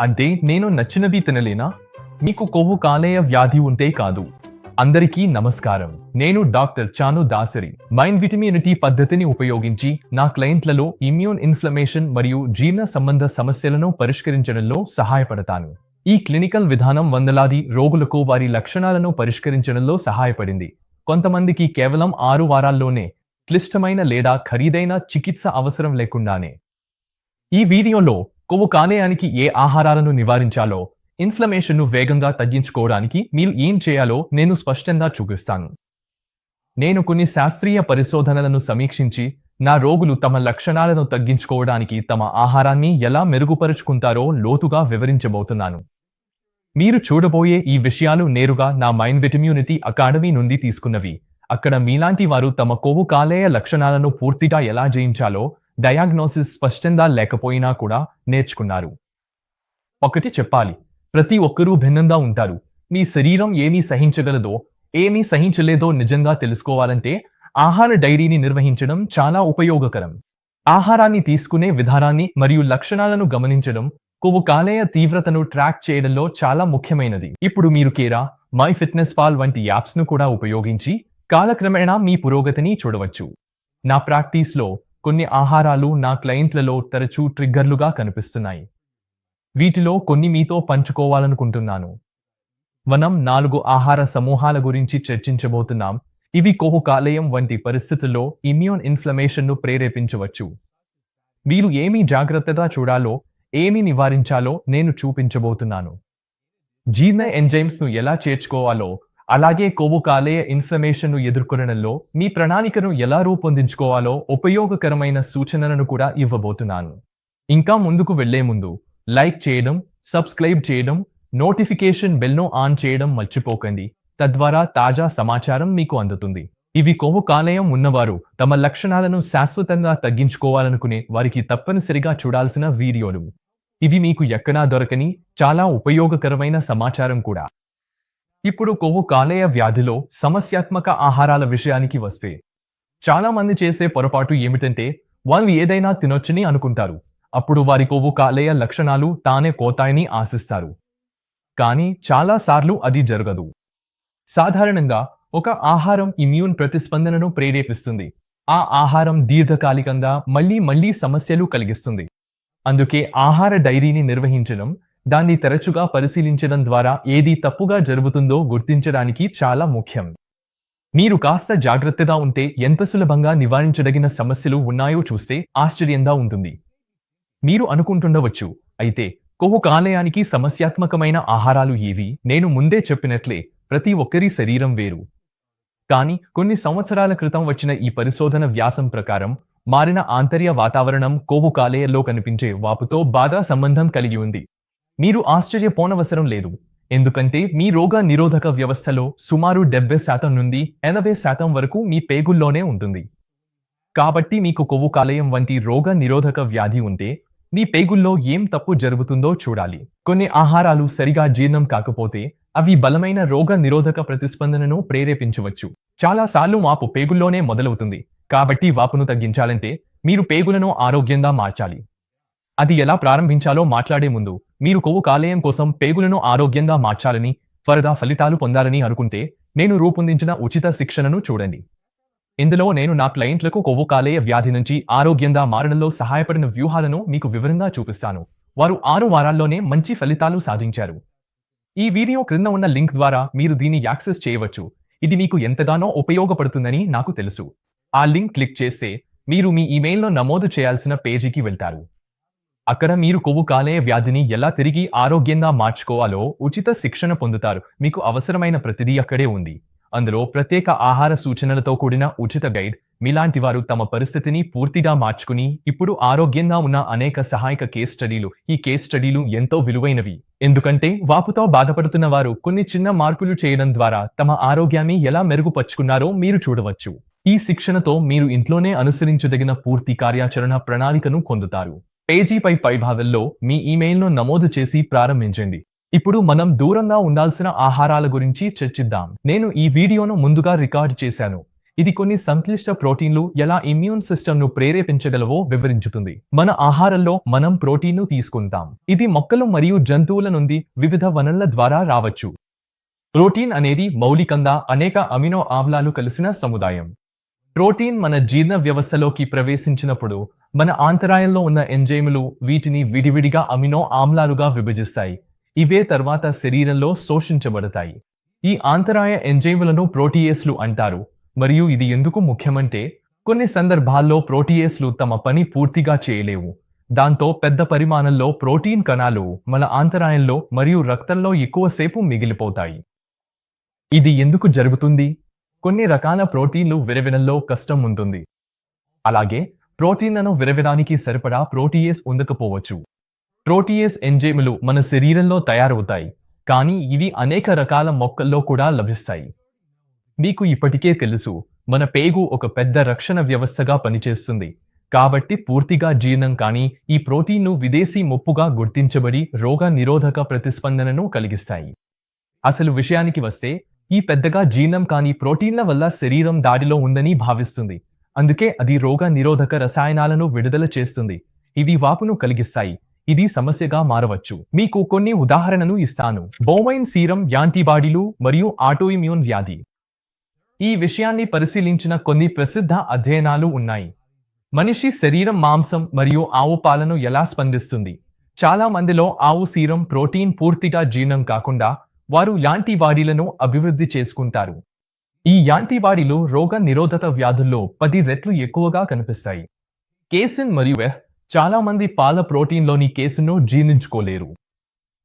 అంటే నేను నచ్చినవి తినలేనా? మీకు కొవ్వు కాలేయ వ్యాధి ఉంటే కాదు. అందరికీ నమస్కారం. నేను డాక్టర్ చాను దాసరి. మైండ్ విటమినిటీ పద్ధతిని ఉపయోగించి నా క్లయింట్లలో ఇమ్యూన్ ఇన్ఫ్లమేషన్ మరియు జీర్ణ సంబంధ సమస్యలను పరిష్కరించడంలో సహాయపడతాను. ఈ క్లినికల్ విధానం వందలాది రోగులకు వారి లక్షణాలను పరిష్కరించడంలో సహాయపడింది. కొంతమందికి కేవలం ఆరు వారాల్లోనే క్లిష్టమైన లేదా ఖరీదైన చికిత్స అవసరం లేకుండానే. ఈ వీడియోలో కొవ్వు కాలేయానికి ఏ ఆహారాలను నివారించాలో ఇన్ఫ్లమేషన్ను వేగంగా తగ్గించుకోవడానికి మీరు ఏం చేయాలో నేను స్పష్టంగా చూపిస్తాను. నేను కొన్ని శాస్త్రీయ పరిశోధనలను సమీక్షించి నా రోగులు తమ లక్షణాలను తగ్గించుకోవడానికి తమ ఆహారాన్ని ఎలా మెరుగుపరుచుకుంటారో లోతుగా వివరించబోతున్నాను. మీరు చూడబోయే ఈ విషయాలు నేరుగా నా మైండ్ విటమ్యూనిటీ అకాడమీ నుండి తీసుకున్నవి. అక్కడ మీలాంటి వారు తమ కొవ్వు కాలేయ లక్షణాలను పూర్తిగా ఎలా జయించాలో డయాగ్నోసిస్ స్పష్టంగా లేకపోయినా కూడా నేర్చుకున్నారు. ఒకటి చెప్పాలి ప్రతి ఒక్కరూ భిన్నంగా ఉంటారు. మీ శరీరం ఏమీ సహించగలదో ఏమీ సహించలేదో నిజంగా తెలుసుకోవాలంటే ఆహార డైరీని నిర్వహించడం చాలా ఉపయోగకరం. ఆహారాన్ని తీసుకునే విధానాన్ని మరియు లక్షణాలను గమనించడం కొవ్వు కాలేయ తీవ్రతను ట్రాక్ చేయడంలో చాలా ముఖ్యమైనది. ఇప్పుడు మీరు కేరా మై ఫిట్నెస్ పాల్ వంటి యాప్స్ను కూడా ఉపయోగించి కాలక్రమేణా మీ పురోగతిని చూడవచ్చు. నా ప్రాక్టీస్లో కొన్ని ఆహారాలు నా క్లయింట్లలో తరచూ ట్రిగ్గర్లుగా కనిపిస్తున్నాయి. వీటిలో కొన్ని మీతో పంచుకోవాలనుకుంటున్నాను. మనం నాలుగు ఆహార సమూహాల గురించి చర్చించబోతున్నాం. ఇవి కోహు కాలేయం వంటి పరిస్థితుల్లో ఇమ్యూన్ ఇన్ఫ్లమేషన్ను ప్రేరేపించవచ్చు. మీరు ఏమి జాగ్రత్తగా చూడాలో ఏమి నివారించాలో నేను చూపించబోతున్నాను. జీర్ణ ఎంజైమ్స్ను ఎలా చేర్చుకోవాలో అలాగే కొవ్వు కాలేయ ఇన్ఫ్లమేషన్ను ఎదుర్కొనడంలో మీ ప్రణాళికను ఎలా రూపొందించుకోవాలో ఉపయోగకరమైన సూచనలను కూడా ఇవ్వబోతున్నాను. ఇంకా ముందుకు వెళ్ళే ముందు లైక్ చేయడం సబ్స్క్రైబ్ చేయడం నోటిఫికేషన్ బెల్ను ఆన్ చేయడం మర్చిపోకండి. తద్వారా తాజా సమాచారం మీకు అందుతుంది. ఇవి కొవ్వు కాలేయం ఉన్నవారు తమ లక్షణాలను శాశ్వతంగా తగ్గించుకోవాలనుకునే వారికి తప్పనిసరిగా చూడాల్సిన వీడియోలు. ఇవి మీకు ఎక్కడా దొరకని చాలా ఉపయోగకరమైన సమాచారం కూడా. ఇప్పుడు కొవ్వు కాలేయ వ్యాధిలో సమస్యాత్మక ఆహారాల విషయానికి వస్తే చాలా మంది చేసే పొరపాటు ఏమిటంటే వాళ్ళు ఏదైనా తినొచ్చని అనుకుంటారు. అప్పుడు వారి కొవ్వు కాలేయ లక్షణాలు తానే కోతాయని ఆశిస్తారు. కానీ చాలా సార్లు అది జరగదు. సాధారణంగా ఒక ఆహారం ఇమ్యూన్ ప్రతిస్పందనను ప్రేరేపిస్తుంది. ఆ ఆహారం దీర్ఘకాలికంగా మళ్ళీ మళ్ళీ సమస్యలు కలిగిస్తుంది. అందుకే ఆహార డైరీని నిర్వహించడం దాన్ని తరచుగా పరిశీలించడం ద్వారా ఏది తప్పుగా జరుగుతుందో గుర్తించడానికి చాలా ముఖ్యం. మీరు కాస్త జాగ్రత్తగా ఉంటే ఎంత సులభంగా నివారించదగిన సమస్యలు ఉన్నాయో చూస్తే ఆశ్చర్యంగా ఉంటుంది. మీరు అనుకుంటుండవచ్చు అయితే కొవ్వు కాలేయానికి సమస్యాత్మకమైన ఆహారాలు ఏవి? నేను ముందే చెప్పినట్లే ప్రతి ఒక్కరి శరీరం వేరు. కానీ కొన్ని సంవత్సరాల క్రితం వచ్చిన ఈ పరిశోధన వ్యాసం ప్రకారం మారిన ఆంతర్య వాతావరణం కొవ్వు కాలేయంలో కనిపించే వాపుతో బాగా సంబంధం కలిగి ఉంది. మీరు ఆశ్చర్యపోనవసరం లేదు. ఎందుకంటే మీ రోగ నిరోధక వ్యవస్థలో సుమారు డెబ్బై శాతం నుండి ఎనభై శాతం వరకు మీ పేగుల్లోనే ఉంటుంది. కాబట్టి మీకు కొవ్వు కాలేయం వంటి రోగ నిరోధక వ్యాధి ఉంటే మీ పేగుల్లో ఏం తప్పు జరుగుతుందో చూడాలి. కొన్ని ఆహారాలు సరిగా జీర్ణం కాకపోతే అవి బలమైన రోగ నిరోధక ప్రతిస్పందనను ప్రేరేపించవచ్చు. చాలాసార్లు వాపు పేగుల్లోనే మొదలవుతుంది. కాబట్టి వాపును తగ్గించాలంటే మీరు పేగులను ఆరోగ్యంగా మార్చాలి. అది ఎలా ప్రారంభించాలో మాట్లాడే ముందు మీరు కొవ్వు కాలేయం కోసం పేగులను ఆరోగ్యంగా మార్చాలని త్వరగా ఫలితాలు పొందాలని అనుకుంటే నేను రూపొందించిన ఉచిత శిక్షణను చూడండి. ఇందులో నేను నా క్లయింట్లకు కొవ్వు కాలేయ వ్యాధి నుంచి ఆరోగ్యంగా మారడంలో సహాయపడిన వ్యూహాలను మీకు వివరంగా చూపిస్తాను. వారు ఆరు వారాల్లోనే మంచి ఫలితాలు సాధించారు. ఈ వీడియో క్రింద ఉన్న లింక్ ద్వారా మీరు దీన్ని యాక్సెస్ చేయవచ్చు. ఇది మీకు ఎంతగానో ఉపయోగపడుతుందని నాకు తెలుసు. ఆ లింక్ క్లిక్ చేస్తే మీరు మీ ఇమెయిల్లో నమోదు చేయాల్సిన పేజీకి వెళ్తారు. అక్కడ మీరు కొవ్వు కాలే వ్యాధిని ఎలా తిరిగి ఆరోగ్యంగా మార్చుకోవాలో ఉచిత శిక్షణ పొందుతారు. మీకు అవసరమైన ప్రతిదీ అక్కడే ఉంది. అందులో ప్రత్యేక ఆహార సూచనలతో కూడిన ఉచిత గైడ్ మీలాంటి వారు తమ పరిస్థితిని పూర్తిగా మార్చుకుని ఇప్పుడు ఆరోగ్యంగా ఉన్న అనేక సహాయక కేస్ స్టడీలు ఈ కేస్ స్టడీలు ఎంతో విలువైనవి. ఎందుకంటే వాపుతో బాధపడుతున్న వారు కొన్ని చిన్న మార్పులు చేయడం ద్వారా తమ ఆరోగ్యాన్ని ఎలా మెరుగుపరుచుకున్నారో మీరు చూడవచ్చు. ఈ శిక్షణతో మీరు ఇంట్లోనే అనుసరించదగిన పూర్తి కార్యాచరణ ప్రణాళికను పొందుతారు. పేజీపై పైభాగంలో మీ ఇమెయిల్ను నమోదు చేసి ప్రారంభించండి. ఇప్పుడు మనం దూరంగా ఉండాల్సిన ఆహారాల గురించి చర్చిద్దాం. నేను ఈ వీడియోను ముందుగా రికార్డ్ చేశాను. ఇది కొన్ని సంక్లిష్ట ప్రోటీన్లు ఎలా ఇమ్యూన్ సిస్టమ్ను ప్రేరేపించగలవో వివరించుతుంది. మన ఆహారంలో మనం ప్రోటీన్ను తీసుకుంటాం. ఇది మొక్కలు మరియు జంతువుల నుండి వివిధ వనరుల ద్వారా రావచ్చు. ప్రోటీన్ అనేది మౌలికంగా అనేక అమినో ఆమ్లాలు కలిసిన సముదాయం. ప్రోటీన్ మన జీర్ణ వ్యవస్థలోకి ప్రవేశించినప్పుడు మన ఆంతరాయంలో ఉన్న ఎంజైములు వీటిని విడివిడిగా అమినో ఆమ్లాలుగా విభజిస్తాయి. ఇవే తర్వాత శరీరంలో శోషించబడతాయి. ఈ ఆంతరాయ ఎంజైములను ప్రోటీయేస్లు అంటారు. మరియు ఇది ఎందుకు ముఖ్యమంటే కొన్ని సందర్భాల్లో ప్రోటీయేస్లు తమ పని పూర్తిగా చేయలేవు. దాంతో పెద్ద పరిమాణంలో ప్రోటీన్ కణాలు మన ఆంతరాయంలో మరియు రక్తంలో ఎక్కువసేపు మిగిలిపోతాయి. ఇది ఎందుకు జరుగుతుంది? కొన్ని రకాల ప్రోటీన్లు విరవినంలో కష్టం ఉంటుంది. అలాగే ప్రోటీన్లను విరవడానికి సరిపడా ప్రోటీయేస్ ఉండకపోవచ్చు. ప్రోటీయేస్ ఎంజైములు మన శరీరంలో తయారవుతాయి కానీ ఇవి అనేక రకాల మొక్కల్లో కూడా లభిస్తాయి. మీకు ఇప్పటికే తెలుసు మన పేగు ఒక పెద్ద రక్షణ వ్యవస్థగా పనిచేస్తుంది. కాబట్టి పూర్తిగా జీర్ణం కాని ఈ ప్రోటీన్ను విదేశీ ముప్పుగా గుర్తించబడి రోగ నిరోధక ప్రతిస్పందనను కలిగిస్తాయి. అసలు విషయానికి వస్తే ఈ పెద్దగా జీర్ణం కాని ప్రోటీన్ల వల్ల శరీరం దాడిలో ఉందని భావిస్తుంది. అందుకే అది రోగ నిరోధక రసాయనాలను విడుదల చేస్తుంది. ఇవి వాపును కలిగిస్తాయి. ఇది సమస్యగా మారవచ్చు. మీకు కొన్ని ఉదాహరణను ఇస్తాను. బోమైన్ సీరం యాంటీబాడీలు మరియు ఆటోఇమ్యూన్ వ్యాధి. ఈ విషయాన్ని పరిశీలించిన కొన్ని ప్రసిద్ధ అధ్యయనాలు ఉన్నాయి. మనిషి శరీరం మాంసం మరియు ఆవు పాలను ఎలా స్పందిస్తుంది? చాలా మందిలో ఆవు సీరం ప్రోటీన్ పూర్తిగా జీర్ణం కాకుండా వారు యాంటీబాడీలను అభివృద్ధి చేసుకుంటారు. ఈ యాంటీబాడీలు రోగ నిరోధక వ్యాధుల్లో పది రెట్లు ఎక్కువగా కనిపిస్తాయి. కేసిన్ మరియు వెహ్ చాలా మంది పాల ప్రోటీన్లోని కేసును జీర్ణించుకోలేరు.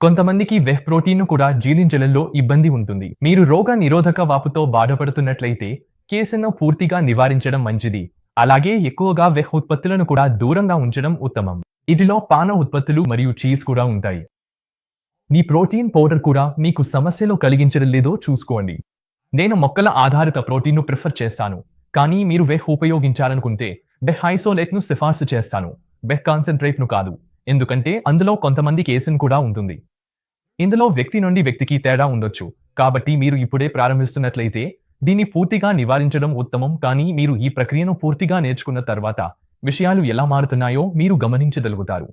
కొంతమందికి వెహ్ ప్రోటీన్ను కూడా జీర్ణించడంలో ఇబ్బంది ఉంటుంది. మీరు రోగ నిరోధక వాపుతో బాధపడుతున్నట్లయితే కేసును పూర్తిగా నివారించడం మంచిది. అలాగే ఎక్కువగా వెహ్ ఉత్పత్తులను కూడా దూరంగా ఉంచడం ఉత్తమం. ఇదిలో పాన ఉత్పత్తులు మరియు చీజ్ కూడా ఉంటాయి. మీ ప్రోటీన్ పౌడర్ కూడా మీకు సమస్యలు కలిగించడం లేదో చూసుకోండి. నేను మొక్కల ఆధారిత ప్రోటీన్ను ప్రిఫర్ చేస్తాను. కానీ మీరు వెహ్ ఉపయోగించాలనుకుంటే బెహ్ హైసోలేట్ను సిఫార్సు చేస్తాను. బెహ్ కాన్సన్ట్రేట్ను కాదు. ఎందుకంటే అందులో కొంతమంది కేసును కూడా ఉంటుంది. ఇందులో వ్యక్తి నుండి వ్యక్తికి తేడా ఉండొచ్చు. కాబట్టి మీరు ఇప్పుడే ప్రారంభిస్తున్నట్లయితే దీన్ని పూర్తిగా నివారించడం ఉత్తమం. కానీ మీరు ఈ ప్రక్రియను పూర్తిగా నేర్చుకున్న తర్వాత విషయాలు ఎలా మారుతున్నాయో మీరు గమనించగలుగుతారు.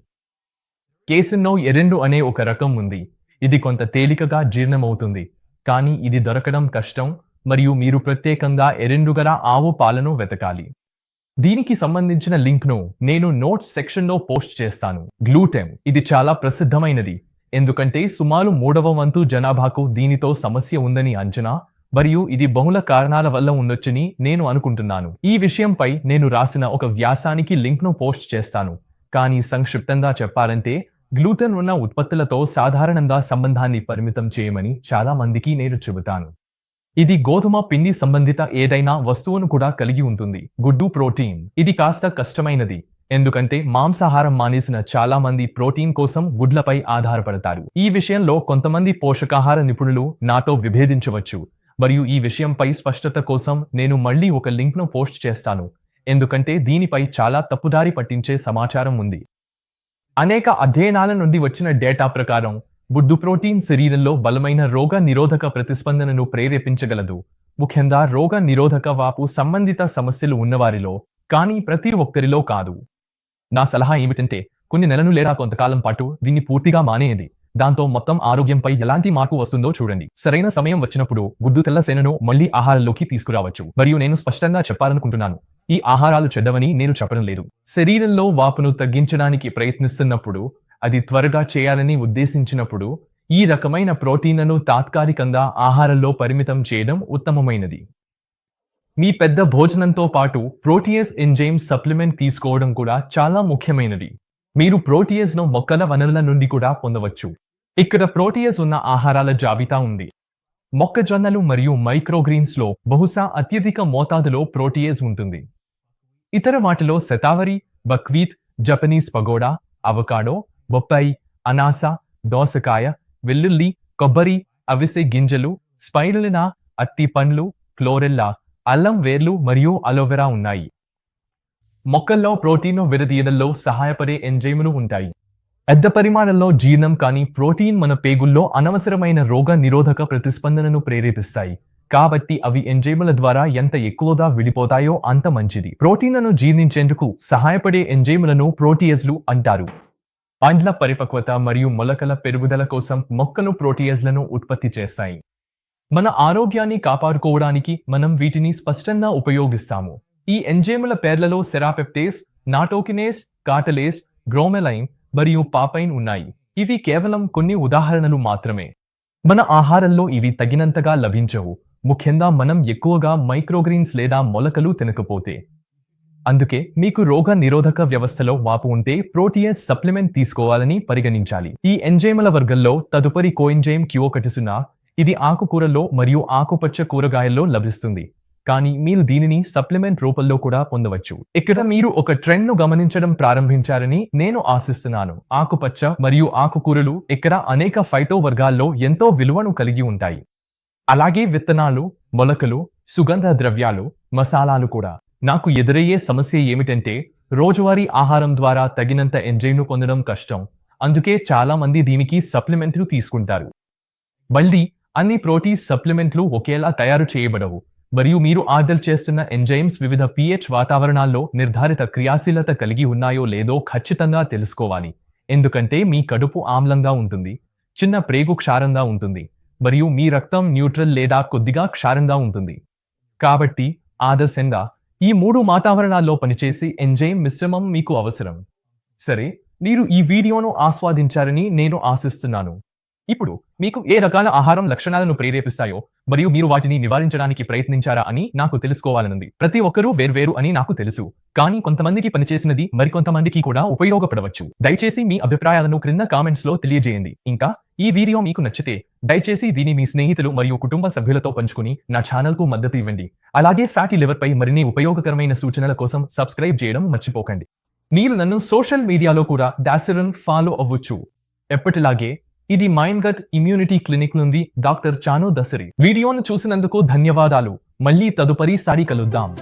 కేసిన్నో ఎరెండు అనే ఒక రకం ఉంది. ఇది కొంత తేలికగా జీర్ణమవుతుంది. కానీ ఇది దొరకడం కష్టం మరియు మీరు ప్రత్యేకంగా ఎరెండుగల ఆవు పాలను వెతకాలి. దీనికి సంబంధించిన లింక్ను నేను నోట్స్ సెక్షన్లో పోస్ట్ చేస్తాను. గ్లూటెమ్ ఇది చాలా ప్రసిద్ధమైనది. ఎందుకంటే సుమారు మూడవ వంతు జనాభాకు దీనితో సమస్య ఉందని అంచనా మరియు ఇది బహుళ కారణాల వల్ల ఉండొచ్చని నేను అనుకుంటున్నాను. ఈ విషయంపై నేను రాసిన ఒక వ్యాసానికి లింక్ను పోస్ట్ చేస్తాను. కానీ సంక్షిప్తంగా చెప్పాలంటే గ్లూటెన్ ఉన్న ఉత్పత్తులతో సాధారణంగా సంబంధాన్ని పరిమితం చేయమని చాలా మందికి నేను చెబుతాను. ఇది గోధుమ పిండి సంబంధిత ఏదైనా వస్తువును కూడా కలిగి ఉంటుంది. గుడ్డు ప్రోటీన్. ఇది కాస్త కష్టమైనది. ఎందుకంటే మాంసాహారం మానేసిన చాలా మంది ప్రోటీన్ కోసం గుడ్లపై ఆధారపడతారు. ఈ విషయంలో కొంతమంది పోషకాహార నిపుణులు నాతో విభేదించవచ్చు. మరియు ఈ విషయంపై స్పష్టత కోసం నేను మళ్ళీ ఒక లింక్ను పోస్ట్ చేస్తాను. ఎందుకంటే దీనిపై చాలా తప్పుదారి పట్టించే సమాచారం ఉంది. అనేక అధ్యయనాల నుండి వచ్చిన డేటా ప్రకారం బుడ్డు ప్రోటీన్ శరీరంలో బలమైన రోగ నిరోధక ప్రతిస్పందనను ప్రేరేపించగలదు. ముఖ్యంగా రోగ నిరోధక వాపు సంబంధిత సమస్యలు ఉన్నవారిలో కానీ ప్రతి ఒక్కరిలో కాదు. నా సలహా ఏమిటంటే కొన్ని నెలలు లేదా కొంతకాలం పాటు దీన్ని పూర్తిగా మానేయండి. దాంతో మొత్తం ఆరోగ్యంపై ఎలాంటి మార్పు వస్తుందో చూడండి. సరైన సమయం వచ్చినప్పుడు గుడ్డు తెల్ల సేనను మళ్ళీ ఆహారంలోకి తీసుకురావచ్చు. మరియు నేను స్పష్టంగా చెప్పాలనుకుంటున్నాను. ఈ ఆహారాలు చెడ్డవని నేను చెప్పడం లేదు. శరీరంలో వాపును తగ్గించడానికి ప్రయత్నిస్తున్నప్పుడు అది త్వరగా చేయాలని ఉద్దేశించినప్పుడు ఈ రకమైన ప్రోటీన్లను తాత్కాలికంగా ఆహారంలో పరిమితం చేయడం ఉత్తమమైనది. మీ పెద్ద భోజనంతో పాటు ప్రోటీయస్ ఎంజైమ్ సప్లిమెంట్ తీసుకోవడం కూడా చాలా ముఖ్యమైనది. మీరు ప్రోటీయస్ను మొక్కల వనరుల నుండి కూడా పొందవచ్చు. ఇక్కడ ప్రోటీయస్ ఉన్న ఆహారాల జాబితా ఉంది. మొక్కజొన్నలు మరియు మైక్రోగ్రీన్స్లో బహుశా అత్యధిక మోతాదులో ప్రోటీయస్ ఉంటుంది. ఇతర వాటిలో shatavari buckwheat Japanese pagoda avocado బొప్పాయి అనాస దోసకాయ వెల్లుల్లి కొబ్బరి అవిసె గింజలు స్పైరులినా అత్తి పండ్లు క్లోరెల్లా అల్లం వేర్లు మరియు అలోవెరా ఉన్నాయి. మొక్కల్లో ప్రోటీన్ను విడదీయడంలో సహాయపడే ఎంజైములు ఉంటాయి. పెద్ద పరిమాణంలో జీర్ణం కాని ప్రోటీన్ మన పేగుల్లో అనవసరమైన రోగ నిరోధక ప్రతిస్పందనను ప్రేరేపిస్తాయి. కాబట్టి అవి ఎంజైముల ద్వారా ఎంత ఎక్కువగా విడిపోతాయో అంత మంచిది. ప్రోటీన్లను జీర్ణించేందుకు సహాయపడే ఎంజైములను ప్రోటీయజ్లు అంటారు. పండ్ల పరిపక్వత మరియు మొలకల పెరుగుదల కోసం మొక్కలు ప్రోటీయజ్లను ఉత్పత్తి చేస్తాయి. మన ఆరోగ్యాన్ని కాపాడుకోవడానికి మనం వీటిని స్పష్టంగా ఉపయోగిస్తాము. ఈ ఎంజైముల పేర్లలో సెరాపెప్టేస్ నాటోకినేస్ కాటలేస్ గ్రోమెలైన్ మరియు పాపైన్ ఉన్నాయి. ఇవి కేవలం కొన్ని ఉదాహరణలు మాత్రమే. మన ఆహారంలో ఇవి తగినంతగా లభించవు. ముఖ్యంగా మనం ఎక్కువగా మైక్రోగ్రీన్స్ లేదా మొలకలు తినకపోతే. అందుకే మీకు రోగ నిరోధక వ్యవస్థలో వాపు ఉంటే ప్రోటీయస్ సప్లిమెంట్ తీసుకోవాలని పరిగణించాలి. ఈ ఎంజైముల వర్గంలో తదుపరి కోఎంజైమ్ క్యూఓకటిసునా ఇది ఆకుకూరల్లో మరియు ఆకుపచ్చ కూరగాయల్లో లభిస్తుంది. కానీ మీరు దీనిని సప్లిమెంట్ రూపంలో కూడా పొందవచ్చు. ఇక్కడ మీరు ఒక ట్రెండ్ను గమనించడం ప్రారంభించారని నేను ఆశిస్తున్నాను. ఆకుపచ్చ మరియు ఆకుకూరలు ఇక్కడ అనేక ఫైటో వర్గాల్లో ఎంతో విలువను కలిగి ఉంటాయి. అలాగే విత్తనాలు మొలకలు సుగంధ ద్రవ్యాలు మసాలాలు కూడా. నాకు ఎదురయ్యే సమస్య ఏమిటంటే రోజువారీ ఆహారం ద్వారా తగినంత ఎంజైమ్ను పొందడం కష్టం. అందుకే చాలామంది దీనికి సప్లిమెంట్లు తీసుకుంటారు. మళ్ళీ అన్ని ప్రోటీన్ సప్లిమెంట్లు ఒకేలా తయారు చేయబడవు. మరియు మీరు ఆర్డర్ చేస్తున్న ఎంజైమ్స్ వివిధ పిహెచ్ వాతావరణాల్లో నిర్ధారిత క్రియాశీలత కలిగి ఉన్నాయో లేదో ఖచ్చితంగా తెలుసుకోవాలి. ఎందుకంటే మీ కడుపు ఆమ్లంగా ఉంటుంది. చిన్న ప్రేగు క్షారంగా ఉంటుంది. మరియు మీ రక్తం న్యూట్రల్ లేదా కొద్దిగా క్షారంగా ఉంటుంది. కాబట్టి ఆదర్శంగా ఈ మూడు వాతావరణాల్లో పనిచేసి ఎంజైమ్ మిశ్రమం మీకు అవసరం. సరే మీరు ఈ వీడియోను ఆస్వాదించారని నేను ఆశిస్తున్నాను. ఇప్పుడు మీకు ఏ రకాల ఆహారం లక్షణాలను ప్రేరేపిస్తాయో మరియు మీరు వాటిని నివారించడానికి ప్రయత్నించారా అని నాకు తెలుసుకోవాలనుంది. ప్రతి ఒక్కరూ వేర్వేరు అని నాకు తెలుసు కానీ కొంతమందికి పనిచేసినది మరికొంతమందికి కూడా ఉపయోగపడవచ్చు. దయచేసి మీ అభిప్రాయాలను క్రింద కామెంట్స్లో తెలియజేయండి. ఇంకా ఈ వీడియో మీకు నచ్చితే దయచేసి దీన్ని మీ స్నేహితులు మరియు కుటుంబ సభ్యులతో పంచుకుని నా ఛానల్కు మద్దతు ఇవ్వండి. అలాగే ఫ్యాటీ లివర్ పై మరిన్ని ఉపయోగకరమైన సూచనల కోసం సబ్స్క్రైబ్ చేయడం మర్చిపోకండి. మీరు నన్ను సోషల్ మీడియాలో కూడా డాసిరన్ ఫాలో అవ్వచ్చు. ఎప్పటిలాగే ఇది మైండ్ గట్ ఇమ్యూనిటీ క్లినిక్ నుండి డాక్టర్ చాను దసరి. వీడియోను చూసినందుకు ధన్యవాదాలు. మళ్ళీ తదుపరి సారి కలుద్దాం.